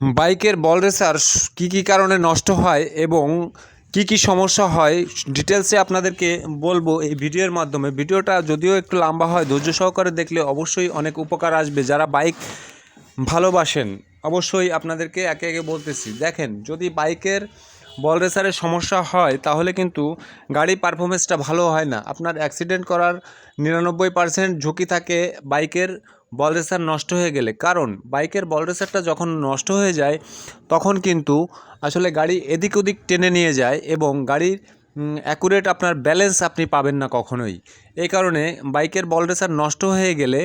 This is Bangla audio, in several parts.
বাইকের বল রেসার কী কী কারণে নষ্ট হয় এবং কী কী সমস্যা হয় ডিটেলসে আপনাদেরকে বলব এই ভিডিওর মাধ্যমে। ভিডিওটা যদিও একটু লম্বা হয়, ধৈর্য সহকারে দেখলে অবশ্যই অনেক উপকার আসবে। যারা বাইক ভালোবাসেন, অবশ্যই আপনাদেরকে একে একে বলতেছি। দেখেন, যদি বাইকের বল রেসারের সমস্যা হয়, তাহলে কিন্তু গাড়ির পারফরমেন্সটা ভালো হয় না। আপনার অ্যাক্সিডেন্ট করার নিরানব্বই পার্সেন্ট ঝুঁকি থাকে বাইকের বল রেসার নষ্ট হয়ে গেলে। কারণ, বাইকের বল রেসারটা যখন নষ্ট হয়ে যায়, তখন কিন্তু আসলে গাড়ি এদিক ওদিক টেনে নিয়ে যায় এবং গাড়ির অ্যাকুরেট আপনার ব্যালেন্স আপনি পাবেন না কখনোই। এই কারণে বাইকের বল রেসার নষ্ট হয়ে গেলে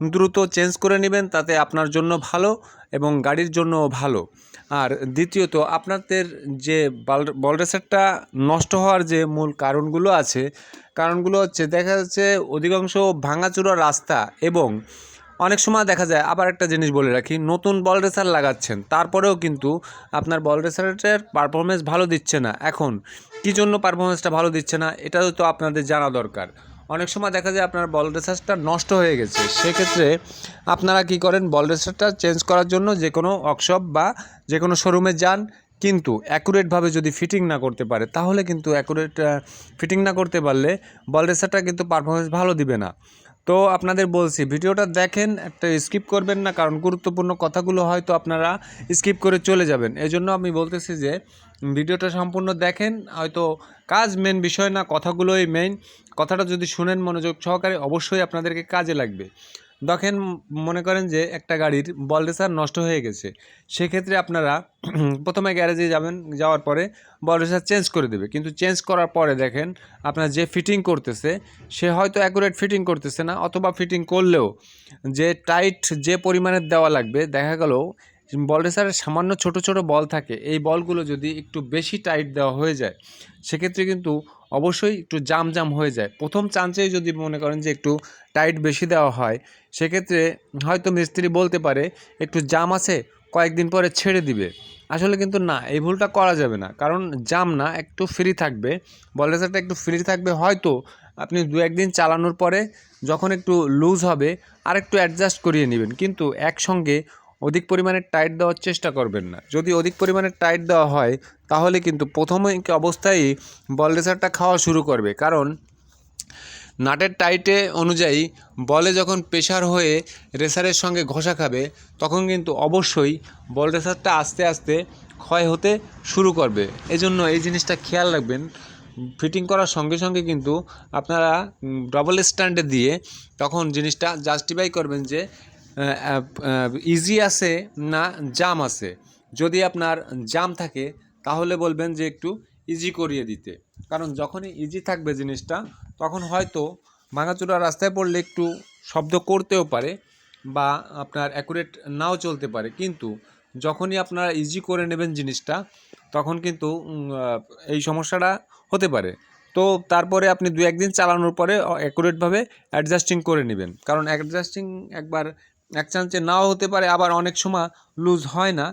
দ্রুত চেঞ্জ করে নেবেন, তাতে আপনার জন্য ভালো এবং গাড়ির জন্যও ভালো। আর দ্বিতীয়ত, আপনাদের যে বল রেসারটা নষ্ট হওয়ার যে মূল কারণগুলো আছে, কারণগুলো হচ্ছে, দেখা যাচ্ছে অধিকাংশ ভাঙাচুরা রাস্তা এবং অনেক সময় দেখা যায়, আবার একটা জিনিস বলে রাখি, নতুন বল রেসার লাগাচ্ছেন, তারপরেও কিন্তু আপনার বল রেসারের পারফরমেন্স ভালো দিচ্ছে না। এখন, কী জন্য পারফরমেন্সটা ভালো দিচ্ছে না, এটাও তো আপনাদের জানা দরকার। অনেক সময় দেখা যায় আপনার বল রেসারটা নষ্ট হয়ে গেছে, সেক্ষেত্রে আপনারা কি করেন, বল রেসারটা চেঞ্জ করার জন্য যে কোনো ওয়ার্কশপ বা যে কোনো শোরুমে যান, কিন্তু অ্যাকুরেটভাবে যদি ফিটিং না করতে পারে, তাহলে কিন্তু অ্যাকুরেট ফিটিং না করতে পারলে বল রেসারটা কিন্তু পারফরমেন্স ভালো দিবে না। তো আপনাদের বলছি, ভিডিওটা দেখেন, একটা স্কিপ করবেন না, কারণ গুরুত্বপূর্ণ কথাগুলো হয়তো আপনারা স্কিপ করে চলে যাবেন। এই জন্য আমি বলতেছি যে, ভিডিওটা সম্পূর্ণ দেখেন, হয়তো কাজ মেন বিষয় না, কথাগুলোই মেন কথাটা যদি শুনেন মনোযোগ সহকারে, অবশ্যই আপনাদেরকে কাজে লাগবে। দেখেন মনে করেন যে একটা গাড়ির বল রেসার নষ্ট হয়ে গেছে। সেক্ষেত্রে আপনারা প্রথমে গ্যারেজে যাবেন, যাওয়ার পরে বল রেসার চেঞ্জ করে দেবে। কিন্তু চেঞ্জ করার পরে দেখেন আপনার যে ফিটিং করতেছে, সে হয়তো অ্যাকুরেট ফিটিং করতেছে না, অথবা ফিটিং করলেও যে টাইট যে পরিমাণের দেওয়া লাগবে, দেখা গেল বল রেসারের সামান্য ছোট ছোট বল থাকে। এই বলগুলো যদি একটু বেশি টাইট দেওয়া হয়ে যায়, সেক্ষেত্রে কিন্তু অবশ্যই একটু জাম জাম হয়ে যায়। প্রথম চান্সেই যদি মনে করেন যে একটু টাইট বেশি দেওয়া হয়, সেক্ষেত্রে হয়তো মিস্ত্রি বলতে পারে, একটু জাম আছে, কয়েকদিন পরে ছেড়ে দিবে। আসলে কিন্তু না, এই ভুলটা করা যাবে না। কারণ জাম না, একটু ফ্রি থাকবে। বল একটু ফ্রি থাকবে, হয়তো আপনি দু একদিন চালানোর পরে যখন একটু লুজ হবে আর একটু অ্যাডজাস্ট করিয়ে নেবেন। কিন্তু একসঙ্গে অধিক পরিমাণে টাইট দেওয়ার চেষ্টা করবেন না। যদি অধিক পরিমাণে টাইট দেওয়া হয়, তাহলে কিন্তু প্রথমে অবস্থায় বল রেসারটা খাওয়া শুরু করবে। কারণ, নাটের টাইটে অনুযায়ী বলে যখন প্রেশার হয়ে রেসারের সঙ্গে ঘষা খাবে, তখন কিন্তু অবশ্যই বল রেসারটা আস্তে আস্তে ক্ষয় হতে শুরু করবে। এজন্য এই জিনিসটা খেয়াল রাখবেন। ফিটিং করার সঙ্গে সঙ্গে কিন্তু আপনারা ডবল স্ট্যান্ডে দিয়ে তখন জিনিসটা জাস্টিফাই করবেন যে ইজি আছে না জাম আছে? যদি আপনার জাম থাকে, তাহলে বলবেন যে একটু ইজি করিয়ে দিতে। কারণ যখনই ইজি থাকবে জিনিসটা, তখন হয়তো ভাঙাচোরা রাস্তায় পড়লে একটু শব্দ করতেও পারে বা আপনার অ্যাকুরেট নাও চলতে পারে। কিন্তু যখনই আপনারা ইজি করে নেবেন জিনিসটা, তখন কিন্তু এই সমস্যাটা হতে পারে। তো তারপরে আপনি দু একদিন চালানোর পরে অ্যাকুরেটভাবে অ্যাডজাস্টিং করে নেবেন। কারণ অ্যাডজাস্টিং একবার এক চান্সে নাও হতে পারে, আবার অনেক সময় লুজ হয় না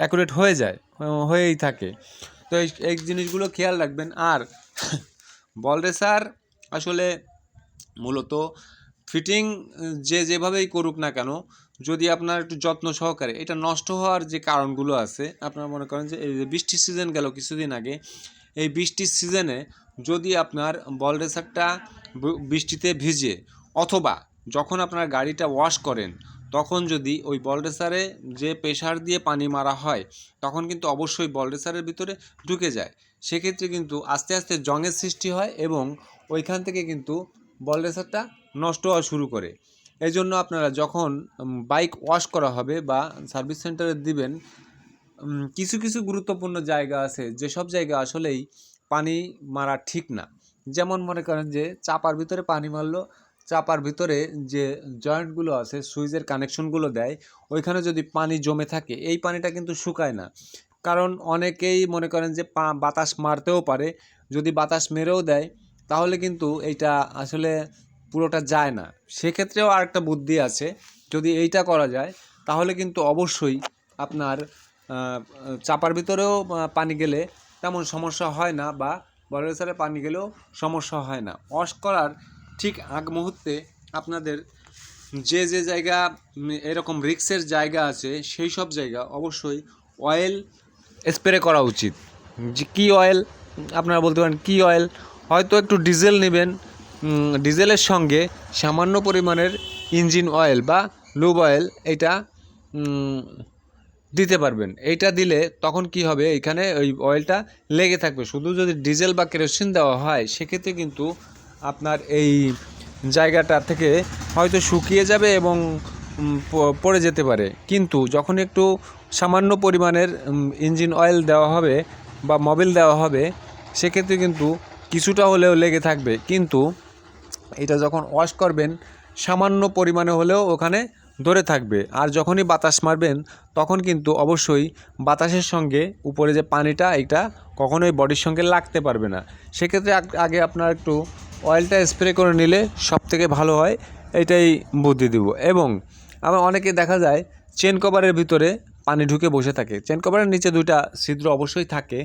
অ্যাকুরেট হয়ে যায় হয়েই থাকে। তো এই এই জিনিসগুলো খেয়াল রাখবেন। আর বল রেসার আসলে মূলত ফিটিং যে যেভাবেই করুক না কেন, যদি আপনার একটু যত্ন সহকারে, এটা নষ্ট হওয়ার যে কারণগুলো আছে, আপনারা মনে করেন যে এই যে বৃষ্টির সিজন গেল কিছুদিন আগে, এই বৃষ্টির সিজনে যদি আপনার বল রেসারটা বৃষ্টিতে ভিজে, অথবা যখন আপনার গাড়িটা ওয়াশ করেন, তখন যদি ওই বল রেসারে যে প্রেশার দিয়ে পানি মারা হয়, তখন কিন্তু অবশ্যই বল রেসারের ভিতরে ঢুকে যায়। সেক্ষেত্রে কিন্তু আস্তে আস্তে জংয়ের সৃষ্টি হয় এবং ওইখান থেকে কিন্তু বল রেসারটা নষ্ট হওয়া শুরু করে। এই জন্য আপনারা যখন বাইক ওয়াশ করা হবে বা সার্ভিস সেন্টারে দিবেন কিছু কিছু গুরুত্বপূর্ণ জায়গা আছে। যেসব জায়গা আসলেই পানি মারা ঠিক না। যেমন মনে করেন যে চাপার ভিতরে পানি মারলো চাপার ভিতরে যে জয়েন্টগুলো আছে, সুইচের কানেকশনগুলো দেয়, ওইখানে যদি পানি জমে থাকে, এই পানিটা কিন্তু শুকায় না। কারণ অনেকেই মনে করেন যে বাতাস মারতেও পারে, যদি বাতাস মেরেও দেয়, তাহলে কিন্তু এইটা আসলে পুরোটা যায় না। সেক্ষেত্রেও আরেকটা বুদ্ধি আছে, যদি এইটা করা যায়, তাহলে কিন্তু অবশ্যই আপনার চাপার ভিতরেও পানি গেলে তেমন সমস্যা হয় না বা বড়েসারে পানি গেলেও সমস্যা হয় না। ওয়াশ করার ঠিক আগ মুহূর্তে আপনাদের যে যে জায়গা এরকম রিক্সের জায়গা আছে, সেই সব জায়গা অবশ্যই অয়েল স্প্রে করা উচিত। যে কী অয়েল আপনারা বলতে পারেন কী অয়েল হয়তো একটু ডিজেল নেবেন। ডিজেলের সঙ্গে সামান্য পরিমাণের ইঞ্জিন অয়েল বা লুব অয়েল এটা দিতে পারবেন। এইটা দিলে তখন কি হবে? এখানে ওই অয়েলটা লেগে থাকবে। শুধু যদি ডিজেল বা কেরোসিন দেওয়া হয়, সেক্ষেত্রে কিন্তু আপনার এই জায়গাটা থেকে হয়তো শুকিয়ে যাবে এবং পড়ে যেতে পারে। কিন্তু যখন একটু সামান্য পরিমাণের ইঞ্জিন অয়েল দেওয়া হবে বা মোবিল দেওয়া হবে, সেক্ষেত্রে কিন্তু কিছুটা হলেও লেগে থাকবে। কিন্তু এটা যখন ওয়াশ করবেন, সামান্য পরিমাণে হলেও ওখানে ধরে থাকবে। আর যখনই বাতাস মারবেন, তখন কিন্তু অবশ্যই বাতাসের সঙ্গে উপরে যে পানিটা, এটা কখনোই বডির সঙ্গে লাগতে পারবে না। সেক্ষেত্রে আগে আপনার একটু অয়েলটা স্প্রে করে নিলে সব থেকে ভালো হয়, এটাই বুদ্ধি দিব। এবং আবার অনেকে দেখা যায়, চেন কভারের ভিতরে পানি ঢুকে বসে থাকে। চেন কভারের নিচে দুইটা ছিদ্র অবশ্যই থাকে।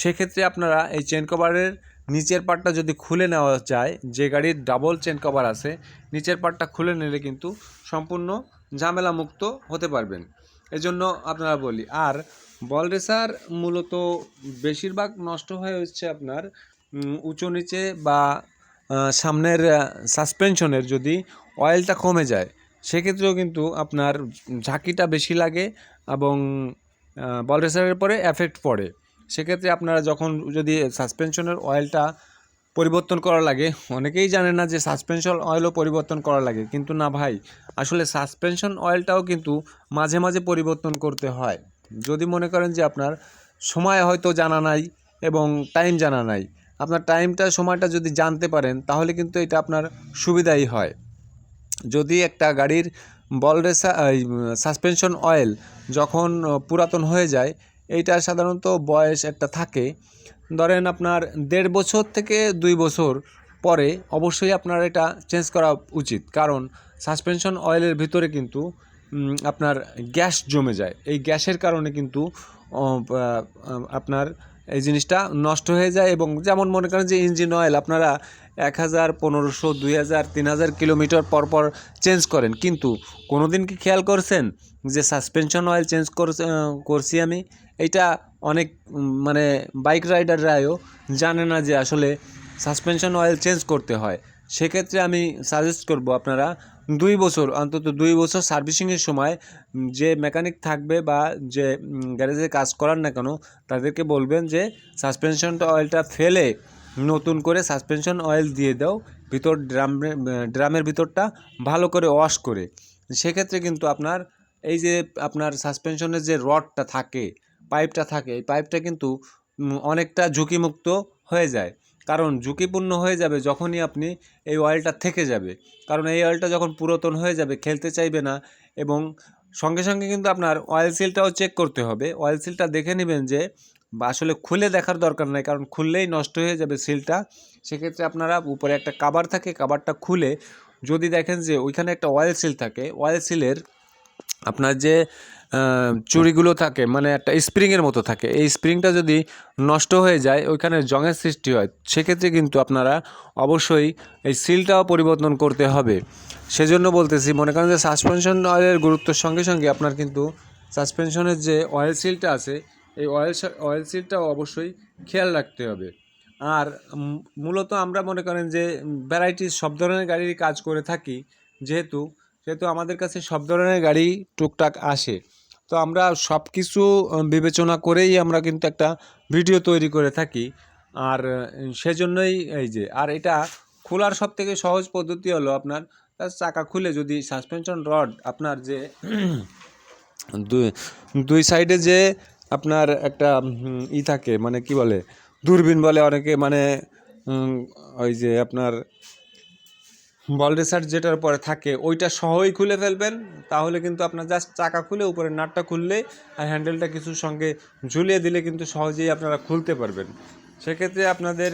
সেক্ষেত্রে আপনারা এই চেন কভারের নিচের পার্টটা যদি খুলে নেওয়া যায়, যে গাড়ির ডাবল চেন কভার আছে, নিচের পার্টটা খুলে নিলে কিন্তু সম্পূর্ণ ঝামেলা মুক্ত হতে পারবেন। এজন্য আপনারা বলি, আর বল রেসার মূলত বেশিরভাগ নষ্ট হয়ে হচ্ছে আপনার উঁচু নিচে বা সামনের সাসপেনশনের যদি অয়েলটা কমে যায়, সেক্ষেত্রেও কিন্তু আপনার ঝাঁকিটা বেশি লাগে এবং বল রেসারের পরে এফেক্ট পড়ে। সেক্ষেত্রে আপনারা যখন যদি সাসপেনশনের অয়েলটা পরিবর্তন করা লাগে। অনেকেই জানে না যে সাসপেনশন অয়েলও পরিবর্তন করা লাগে। কিন্তু না ভাই, আসলে সাসপেনশন অয়েলটাও কিন্তু মাঝে মাঝে পরিবর্তন করতে হয়। যদি মনে করেন যে আপনার সময় হয়তো জানা নাই এবং টাইম জানা নাই, আপনার টাইমটা সময়টা যদি জানতে পারেন, তাহলে কিন্তু এটা আপনার সুবিধাই হয়। যদি একটা গাড়ির বল রেসা সাসপেনশন অয়েল যখন পুরাতন হয়ে যায় এইটা সাধারণত বয়স একটা থাকে। ধরেন আপনার দেড় বছর থেকে দুই বছর পরে অবশ্যই আপনার এটা চেঞ্জ করা উচিত। কারণ সাসপেনশন অয়েলের ভিতরে কিন্তু আপনার গ্যাস জমে যায়। এই গ্যাসের কারণে কিন্তু আপনার এই জিনিসটা নষ্ট হয়ে যায় এবং যেমন মনে করেন যে ইঞ্জিন অয়েল আপনারা এক হাজার, পনেরোশো, দুই হাজার, তিন হাজার কিলোমিটার পর পর চেঞ্জ করেন। কিন্তু কোনো দিন কি খেয়াল করছেন যে সাসপেনশন অয়েল চেঞ্জ করছি আমি? এটা অনেক মানে বাইক রাইডাররাও জানে না যে আসলে সাসপেনশন অয়েল চেঞ্জ করতে হয়। সেক্ষেত্রে আমি সাজেস্ট করব আপনারা দুই বছর, অন্তত দুই বছর সার্ভিসিংয়ের সময় যে মেকানিক থাকবে বা যে গ্যারেজে কাজ করার না কেন, তাদেরকে বলবেন যে সাসপেনশনটা অয়েলটা ফেলে, নতুন করে সাসপেনশন অয়েল দিয়ে দাও, ভিতর ড্রাম ড্রামের ভিতরটা ভালো করে ওয়াশ করে। সেক্ষেত্রে কিন্তু আপনার, এই যে আপনার সাসপেনশনের যে রডটা থাকে পাইপটা থাকে, এই পাইপটা কিন্তু অনেকটা ঝুঁকিমুক্ত হয়ে যায়। কারণ ঝুঁকিপূর্ণ হয়ে যাবে যখনই আপনি এই অয়েলটা থেকে যাবে। কারণ এই অয়েলটা যখন পুরাতন হয়ে যাবে, খেলতে চাইবে না এবং সঙ্গে সঙ্গে কিন্তু আপনার অয়েল সিলটাও চেক করতে হবে। অয়েল সিলটা দেখে নেবেন যে আসলে খুলে দেখার দরকার নাই, কারণ খুললেই নষ্ট হয়ে যাবে সিলটা সেক্ষেত্রে আপনারা উপরে একটা কাবার থাকে কাবারটা খুলে যদি দেখেন যে ওইখানে একটা অয়েল সিল থাকে অয়েল সিলের আপনার যে চুড়িগুলো থাকে মানে একটা স্প্রিংয়ের মতো থাকে। এই স্প্রিংটা যদি নষ্ট হয়ে যায়, ওইখানে জংয়ের সৃষ্টি হয়, সেক্ষেত্রে কিন্তু আপনারা অবশ্যই এই সিলটাও পরিবর্তন করতে হবে। সেজন্য বলতেছি, মনে করেন যে সাসপেনশন অয়েলের গুরুত্বের সঙ্গে সঙ্গে আপনার কিন্তু সাসপেনশনের যে অয়েল সিলটা আছে, এই অয়েল অয়েল সিলটাও অবশ্যই খেয়াল রাখতে হবে। আর মূলত আমরা মনে করেন যে ভ্যারাইটিস সব ধরনের গাড়ির কাজ করে থাকি, যেহেতু সেহেতু আমাদের কাছে সব ধরনের গাড়ি টুকটাক আসে। তো আমরা সব কিছু বিবেচনা করেই আমরা কিন্তু একটা ভিডিও তৈরি করে থাকি। আর সেজন্যই এই যে, আর এটা খোলার সব থেকে সহজ পদ্ধতি হলো আপনার চাকা খুলে যদি সাসপেনশন রড আপনার যে, দুই সাইডে যে আপনার একটা ই থাকে মানে কি বলে, দূরবীন বলে অনেকে মানে ওই যে আপনার বল রেসার যেটার পরে থাকে, ওইটা সহই খুলে ফেলবেন। তাহলে কিন্তু আপনার জাস্ট চাকা খুলে উপরে নাটটা খুললে আর হ্যান্ডেলটা কিছুর সঙ্গে ঝুলিয়ে দিলে কিন্তু সহজেই আপনারা খুলতে পারবেন। সেক্ষেত্রে আপনাদের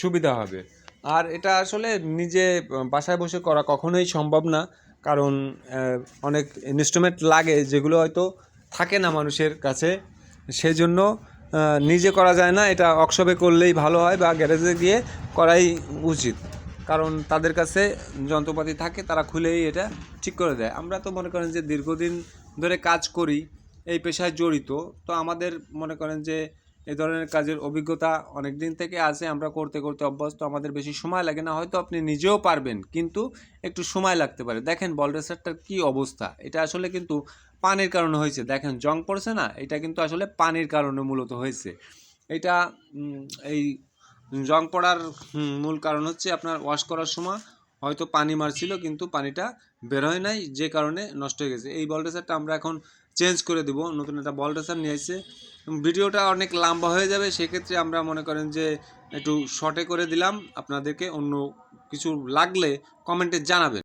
সুবিধা হবে। আর এটা আসলে নিজে বাসায় বসে করা কখনোই সম্ভব না। কারণ অনেক ইনস্ট্রুমেন্ট লাগে যেগুলো হয়তো থাকে না মানুষের কাছে। সেই জন্য নিজে করা যায় না। এটা ওয়ার্কশপে করলেই ভালো হয় বা গ্যারেজে গিয়ে করাই উচিত। কারণ তাদের কাছে যন্ত্রপাতি থাকে, তারা খুলেই এটা ঠিক করে দেয়। আমরা তো মনে করেন যে দীর্ঘদিন ধরে কাজ করি, এই পেশায় জড়িত, তো আমাদের মনে করেন যে এই ধরনের কাজের অভিজ্ঞতা অনেক দিন থেকে আছে, আমরা করতে করতে অভ্যস্ত, আমাদের বেশি সময় লাগে না, হয়তো আপনি নিজেও পারবেন, কিন্তু একটু সময় লাগতে পারে। দেখেন বল রেসারটার কী অবস্থা, এটা আসলে কিন্তু পানির কারণে হয়েছে। দেখেন জং পড়ছে না, এটা কিন্তু আসলে পানির কারণে মূলত হয়েছে। এটা এই জং পড়ার মূল কারণ হচ্ছে আপনার ওয়াশ করার সময় হয়তো পানি মারছিল, কিন্তু পানিটা বের হয় নাই, যে কারণে নষ্ট হয়ে গেছে। এই বল রেসারটা আমরা এখন চেঞ্জ করে দেবো, নতুন একটা বল রেসার নিয়ে এসে। ভিডিওটা অনেক লম্বা হয়ে যাবে, সেক্ষেত্রে আমরা মনে করেন যে একটু শর্টে করে দিলাম। আপনাদেরকে অন্য কিছু লাগলে কমেন্টে জানাবেন।